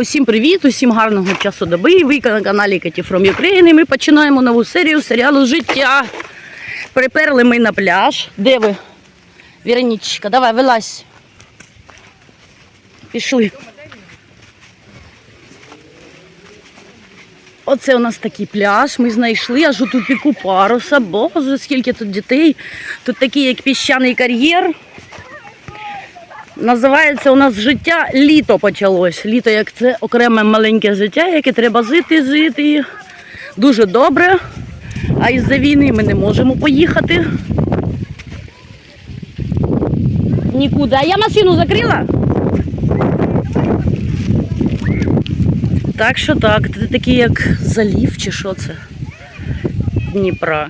Усім привіт, усім гарного часу доби. Ви на каналі Кеті From Ukraine. І Ми починаємо нову серію серіалу Життя. Приперли ми на пляж. Де ви? Віронічка, давай, вилазь. Пішли. Оце у нас такий пляж. Ми знайшли аж у тупіку паруса. Боже, скільки тут дітей. Тут такий як піщаний кар'єр. Називається у нас життя літо почалось. Літо як це окреме маленьке життя, яке треба жити, жити. Дуже добре. А із-за війни ми не можемо поїхати. Нікуди. А я машину закрила? Так що так, це такий як залів чи що це? Дніпра.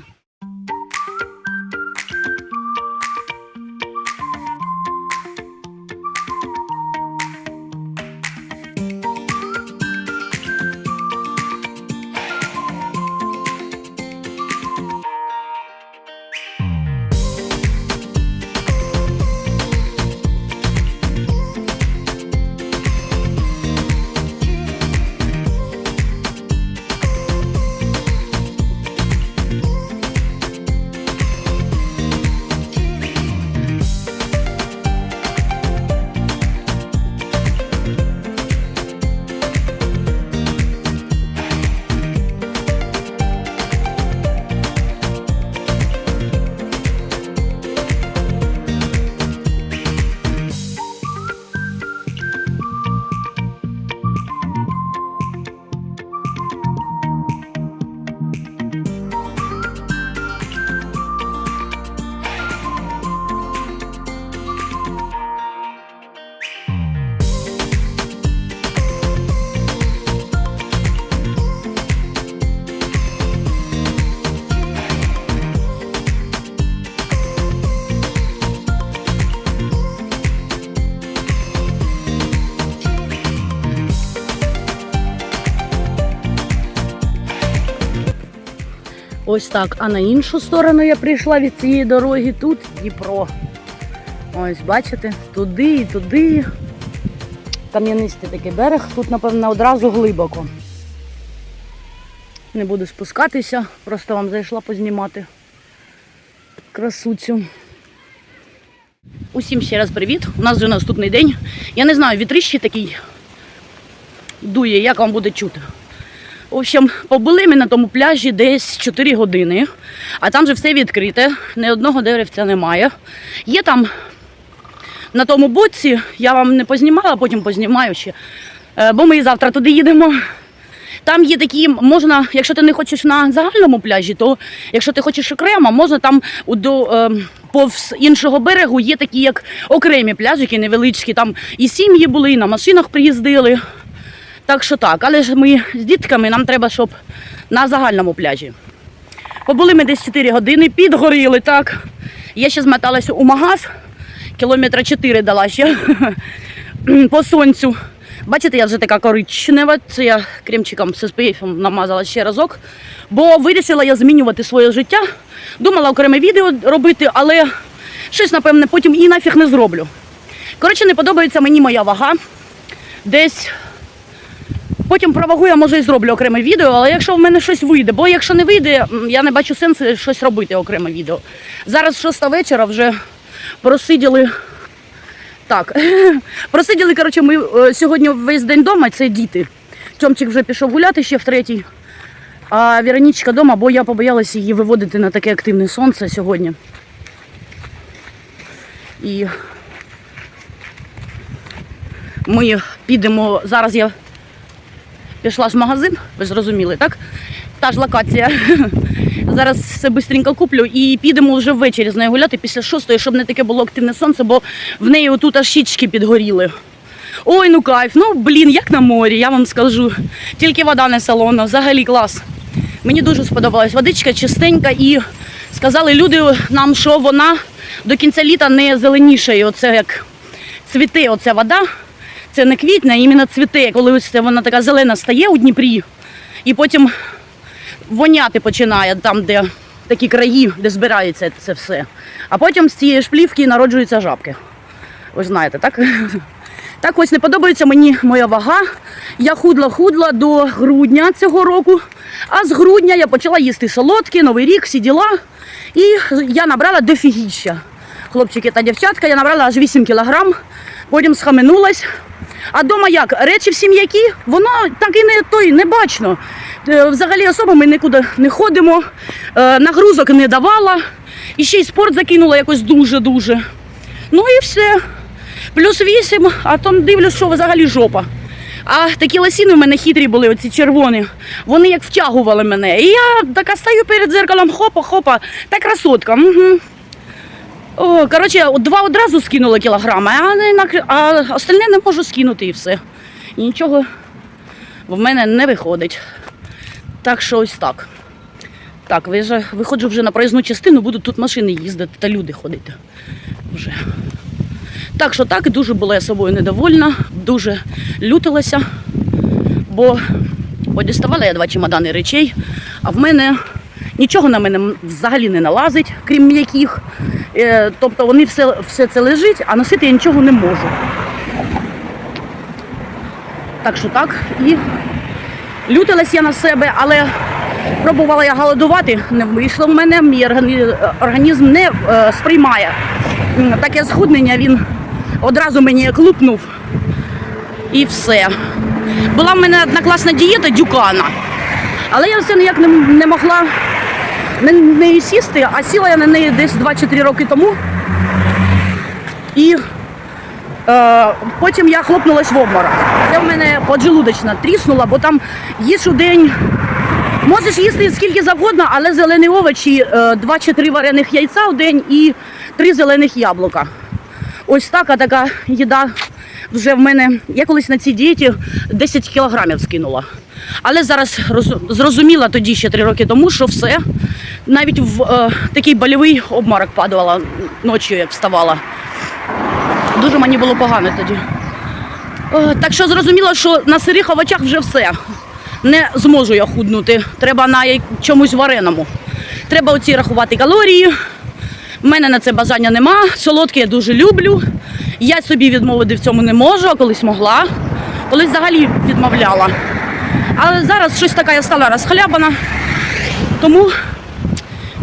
Ось так. А на іншу сторону я прийшла від цієї дороги. Тут Дніпро. Ось, бачите, туди і туди. Кам'янистий такий берег. Тут, напевно, одразу глибоко. Не буду спускатися, просто вам зайшла познімати красуцю. Усім ще раз привіт. У нас вже наступний день. Я не знаю, вітрищі такий дує, як вам буде чути. В общем, побули ми на тому пляжі десь 4 години, а там же все відкрите, ні одного деревця немає. Є там на тому боці, я вам не познімала, потім познімаю ще, е, бо ми і завтра туди їдемо. Там є такі, можна, якщо ти не хочеш на загальному пляжі, то якщо ти хочеш окремо, можна там до е, повз іншого берегу є такі як окремі пляжики невеличкі. Там і сім'ї були, і на машинах приїздили. Так що так, але ж ми з дітками, нам треба, щоб на загальному пляжі. Побули ми десь 4 години, підгоріли, так. Я ще змоталася у магаз, кілометра 4 дала ще по сонцю. Бачите, я вже така коричнева, це я кремчиком з SPF намазала ще разок, бо вирішила я змінювати своє життя. Думала окреме відео робити, але щось, напевне, потім і нафіг не зроблю. Коротше, не подобається мені моя вага. Десь Потім про вагу я може і зроблю окреме відео, але якщо в мене щось вийде, бо якщо не вийде, я не бачу сенсу щось робити окреме відео. Зараз шоста вечора вже просиділи. Так, просиділи, коротше, ми е, сьогодні весь день вдома, це діти. Тьомчик вже пішов гуляти ще в третій, а Віронічка вдома, бо я побоялася її виводити на таке активне сонце сьогодні. І ми підемо. Зараз я пішла ж в магазин, ви ж розуміли, так? Та ж локація. Зараз все швидко куплю і підемо вже ввечері з нею гуляти після шостої, щоб не таке було активне сонце, бо в неї отут аж щічки підгоріли. Ой, ну кайф, ну блін, як на морі, я вам скажу. Тільки вода не салона, взагалі клас. Мені дуже сподобалась водичка чистенька і сказали люди нам, що вона до кінця літа не зеленішає. Оце як цвіте оця вода. Це не квітне, а іменно цвіте, коли ось вона така зелена стає у Дніпрі, і потім воняти починає там, де такі краї, де збирається це все. А потім з цієї шплівки народжуються жабки. Ви знаєте, так? Так ось не подобається мені моя вага. Я худла-худла до грудня цього року. А з грудня я почала їсти солодкі, новий рік, всі діла. І я набрала дофігіща. Хлопчики та дівчатка, я набрала аж 8 кілограм, потім схаменулась. А дома як? Речі всі м'які, воно так і не той не бачно. Е, Взагалі особо ми нікуди не ходимо, е, нагрузок не давала. І ще й спорт закинула якось дуже-дуже. Ну і все. Плюс вісім, а там дивлюсь, що взагалі жопа. А такі лосіни в мене хитрі були, оці червоні. Вони як втягували мене. І я така стою перед дзеркалом, хопа-хопа, та красотка. Угу. О, коротше, два одразу скинула кілограми, а, не а остальне не можу скинути і все. І нічого в мене не виходить. Так що ось так. Так, виїжджа- виходжу вже на проїзну частину, будуть тут машини їздити та люди ходити. Вже. Так що так, дуже була я собою недовольна, дуже лютилася, бо подіставала я два чемодани речей, а в мене нічого на мене взагалі не налазить, крім м'яких. Е, Тобто вони все, все це лежить, а носити я нічого не можу. Так що так. І лютилась я на себе, але пробувала я голодувати, не вийшло в мене, мій організм не е, сприймає таке схуднення, він одразу мені клупнув і все. Була в мене одна класна дієта дюкана, але я все ніяк не, не могла на неї сісти, а сіла я на неї десь 2-4 роки тому. І Е, потім я хлопнулась в обморок. Це в мене поджелудочна тріснула, бо там їж у день. Можеш їсти скільки завгодно, але зелені овочі, 2 чи 3 варених яйця в день і 3 зелених яблука. Ось така така їда вже в мене. Я колись на цій дієті 10 кілограмів скинула. Але зараз роз- зрозуміла тоді ще 3 роки тому, що все. Навіть в е, такий больовий обморок падала ночі, як вставала. Дуже мені було погано тоді. Е, Так що зрозуміло, що на сирих овочах вже все. Не зможу я худнути. Треба на чомусь вареному. Треба оці рахувати калорії. У мене на це бажання нема. Солодке я дуже люблю. Я собі відмовити в цьому не можу, а колись могла. Колись взагалі відмовляла. Але зараз щось така я стала розхлябана. Тому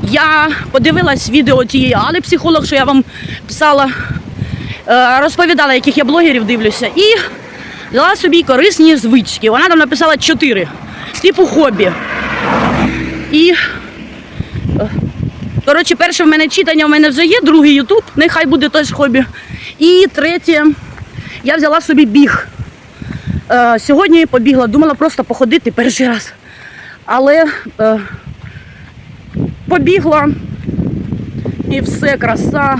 я подивилась відео тієї Али, психолог, що я вам писала. Е, розповідала, яких я блогерів дивлюся, і взяла собі корисні звички. Вона там написала чотири, типу хобі. І, е, коротше, перше в мене читання в мене вже є, другий Ютуб, нехай буде теж хобі. І третє, я взяла собі біг. Е, Сьогодні побігла, думала просто походити перший раз. Але е, побігла і все, краса.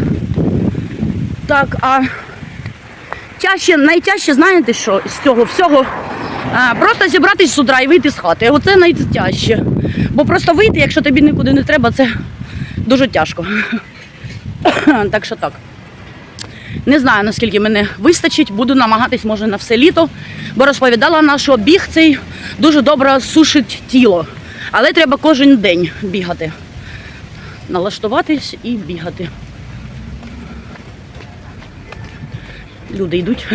Так, а тяжче, найтяжче, знаєте що з цього всього? А, просто зібратись з утра і вийти з хати. Оце найтяжче. Бо просто вийти, якщо тобі нікуди не треба, це дуже тяжко. так що так. Не знаю, наскільки мене вистачить, буду намагатись, може, на все літо, бо розповідала вона, що біг цей дуже добре сушить тіло. Але треба кожен день бігати. Налаштуватись і бігати. люди йдуть.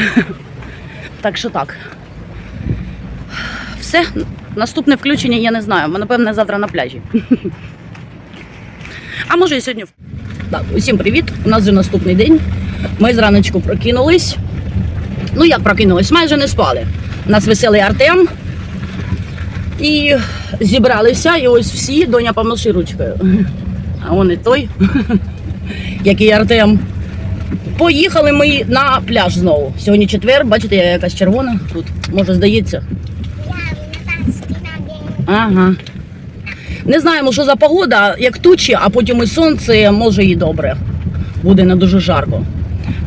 так що так. Все, наступне включення я не знаю. Напевне, завтра на пляжі. а може і сьогодні. Так, усім привіт. У нас вже наступний день. Ми зраночку прокинулись. Ну як прокинулись? Майже не спали. Нас веселий Артем. І зібралися, і ось всі, доня помаши ручкою. А он і той, який Артем. Поїхали ми на пляж знову. Сьогодні четвер, бачите, я якась червона тут, може здається. Ага. Не знаємо, що за погода, як тучі, а потім і сонце, може і добре. Буде не дуже жарко.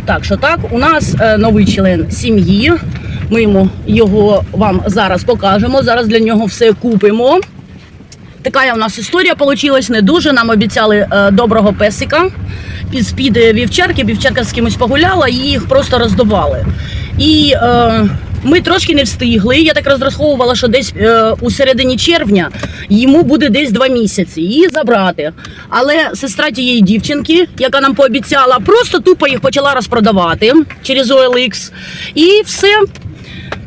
Так що так, у нас е, новий член сім'ї. Ми йому його вам зараз покажемо. Зараз для нього все купимо. Така у нас історія вийшла не дуже. Нам обіцяли е, доброго песика під спід вівчарки. Вівчарка з кимось погуляла і їх просто роздували. І е, Ми трошки не встигли. Я так розраховувала, що десь е, у середині червня йому буде десь два місяці її забрати. Але сестра тієї дівчинки, яка нам пообіцяла, просто тупо їх почала розпродавати через OLX. І все.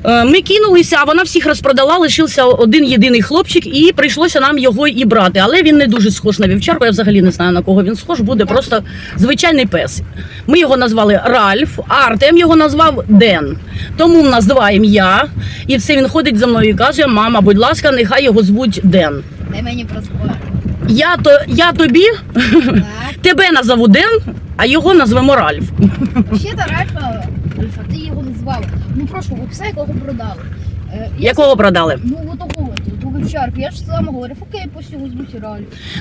Е, Ми кинулися, а вона всіх розпродала, лишився один єдиний хлопчик, і прийшлося нам його і брати. Але він не дуже схож на вівчарку. Я взагалі не знаю на кого він схож. Буде просто звичайний пес. Ми його назвали Ральф, а Артем його назвав Ден. Тому в нас два ім'я. І все він ходить за мною і каже: Мама, будь ласка, нехай його звуть Ден. Дай мені. Я то я тобі Так. тебе назову Ден, а його назвемо Ральф. Ще та Ральфа, Ральфа, ти його назвав. Ну прошлого пса, якого продали. Е, я Якого продали? Ну, от такого, ту. Я ж сам говорив, окей, пусть його звуть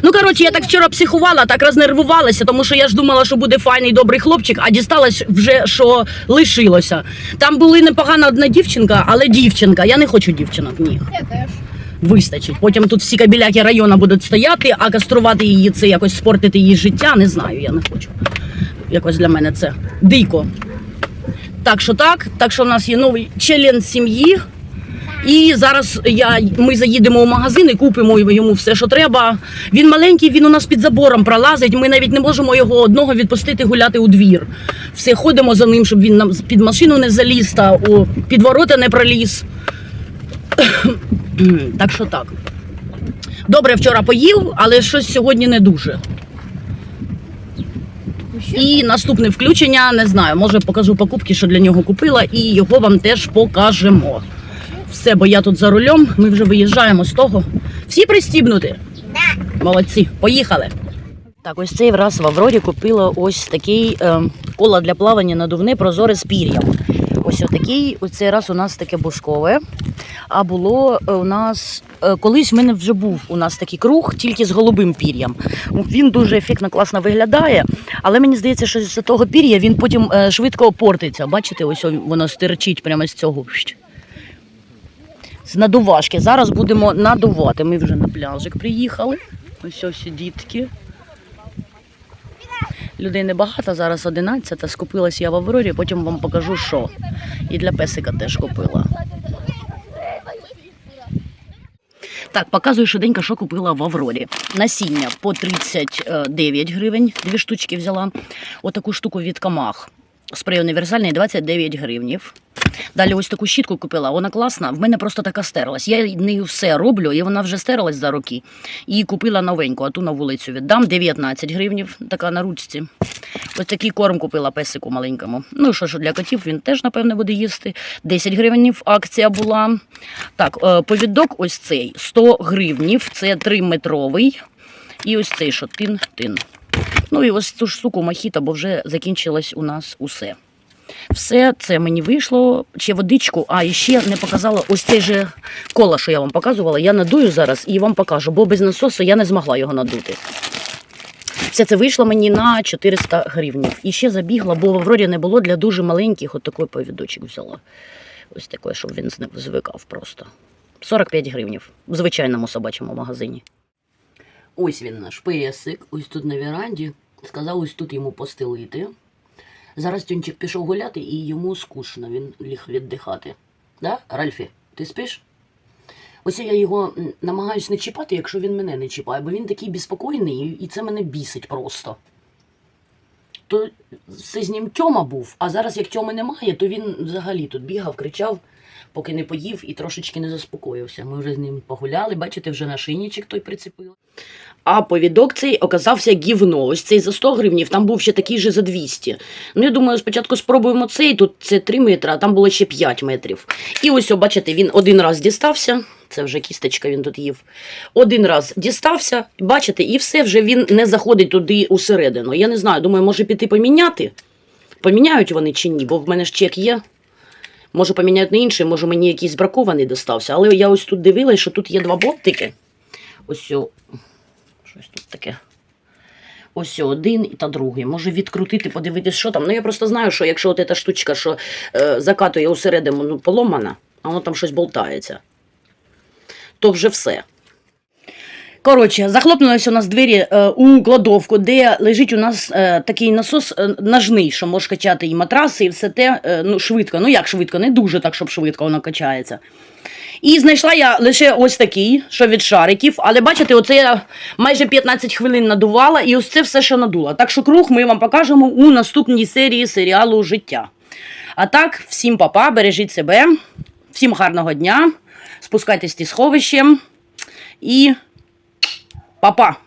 Ну коротше, я так вчора психувала, так рознервувалася, тому що я ж думала, що буде файний добрий хлопчик, а дісталось вже, що лишилося. Там були непогана одна дівчинка, але дівчинка. Я не хочу дівчинок. Ні, Я теж. вистачить. Потім тут всі кабіляки району будуть стояти, а каструвати її це якось спортити її життя. Не знаю, я не хочу. Якось для мене це дико. Так що так, так що в нас є новий член сім'ї. І зараз я, ми заїдемо в магазин і купимо йому все, що треба. Він маленький, він у нас під забором пролазить. Ми навіть не можемо його одного відпустити гуляти у двір. Все ходимо за ним, щоб він нам під машину не заліз та у під ворота не проліз. так що так. Добре, вчора поїв, але щось сьогодні не дуже. І наступне включення не знаю. Може покажу покупки, що для нього купила, і його вам теж покажемо. Все, бо я тут за рулем. Ми вже виїжджаємо з того. Всі пристібнуті? Молодці, поїхали. Так, ось цей раз в Аврорі купила ось такий е, кола для плавання надувне прозоре з пір'ям. Ось отакий, ось цей раз у нас таке бускове. А було е, у нас е, колись в мене вже був у нас такий круг, тільки з голубим пір'ям. Він дуже ефектно, класно виглядає, але мені здається, що з того пір'я він потім е, швидко портиться. Бачите, ось воно стирчить прямо з цього. З надувашки. Зараз будемо надувати. Ми вже на пляжик приїхали. Ось ось дітки. Людей небагато, зараз 11, скупилась я в Аврорі, потім вам покажу, що. І для песика теж купила. Так, показую швиденько, що купила в Аврорі. Насіння по 39 гривень, дві штучки взяла. Отаку штуку від Камах. Спрей універсальний 29 гривнів. Далі ось таку щітку купила, вона класна. В мене просто така стерлась. Я нею все роблю, і вона вже стерлась за роки. І купила новеньку, а ту на вулицю віддам 19 гривнів, така на ручці. Ось такий корм купила песику маленькому. Ну що ж, для котів він теж, напевне, буде їсти. 10 гривнів акція була. Так, е, повідок ось цей 100 гривнів, це 3-метровий. І ось цей що тин-тин. Ну і ось цю ж суку мохіто, бо вже закінчилось у нас усе. Все це мені вийшло. Ще водичку, а і ще не показала ось цей же кола, що я вам показувала. Я надую зараз і вам покажу, бо без насосу я не змогла його надути. Все це вийшло мені на 400 гривнів. І ще забігла, бо в Аврорі не було для дуже маленьких, от такий повідочок взяла. Ось такий, щоб він звикав просто. 45 гривнів в звичайному собачому магазині. Ось він наш песик, ось тут на веранді. Сказав, ось тут йому постелити. Зараз Тюнчик пішов гуляти і йому скучно, він ліг віддихати. Да, Ральфі, ти спиш? Ось я його намагаюся не чіпати, якщо він мене не чіпає, бо він такий безпокійний, і- це мене бісить просто. То це з ним Тьома був, а зараз як Тьоми немає, то він взагалі тут бігав, кричав, поки не поїв і трошечки не заспокоївся. Ми вже з ним погуляли, бачите, вже нашийничок той прицепили. А повідок цей оказався гівно. Ось цей за 100 гривнів, там був ще такий же за 200. Ну, я думаю, спочатку спробуємо цей, тут це 3 метри, а там було ще 5 метрів. І ось, бачите, він один раз дістався. Це вже кісточка він тут їв. Один раз дістався, бачите, і все вже він не заходить туди усередину. Я не знаю, думаю, може піти поміняти. Поміняють вони чи ні, бо в мене ж чек є. Може поміняють на інший, може мені якийсь бракований достався. Але я ось тут дивилася, що тут є два болтики. Ось о, щось тут таке. Ось один та другий. Може відкрутити, подивитися, що там. Ну я просто знаю, що якщо от ця штучка, що е, закатує усередину, ну, поломана, а воно там щось болтається, то вже все. Коротше, захлопнулися у нас двері е, у кладовку, де лежить у нас е, такий насос е, ножний, що може качати і матраси, і все те е, ну, швидко. Ну як швидко, не дуже так, щоб швидко воно качається. І знайшла я лише ось такий, що від шариків. Але бачите, оце я майже 15 хвилин надувала, і ось це все, що надула. Так що круг ми вам покажемо у наступній серії серіалу Життя. А так, всім папа, бережіть себе, всім гарного дня, спускайтесь зі сховищем і папа.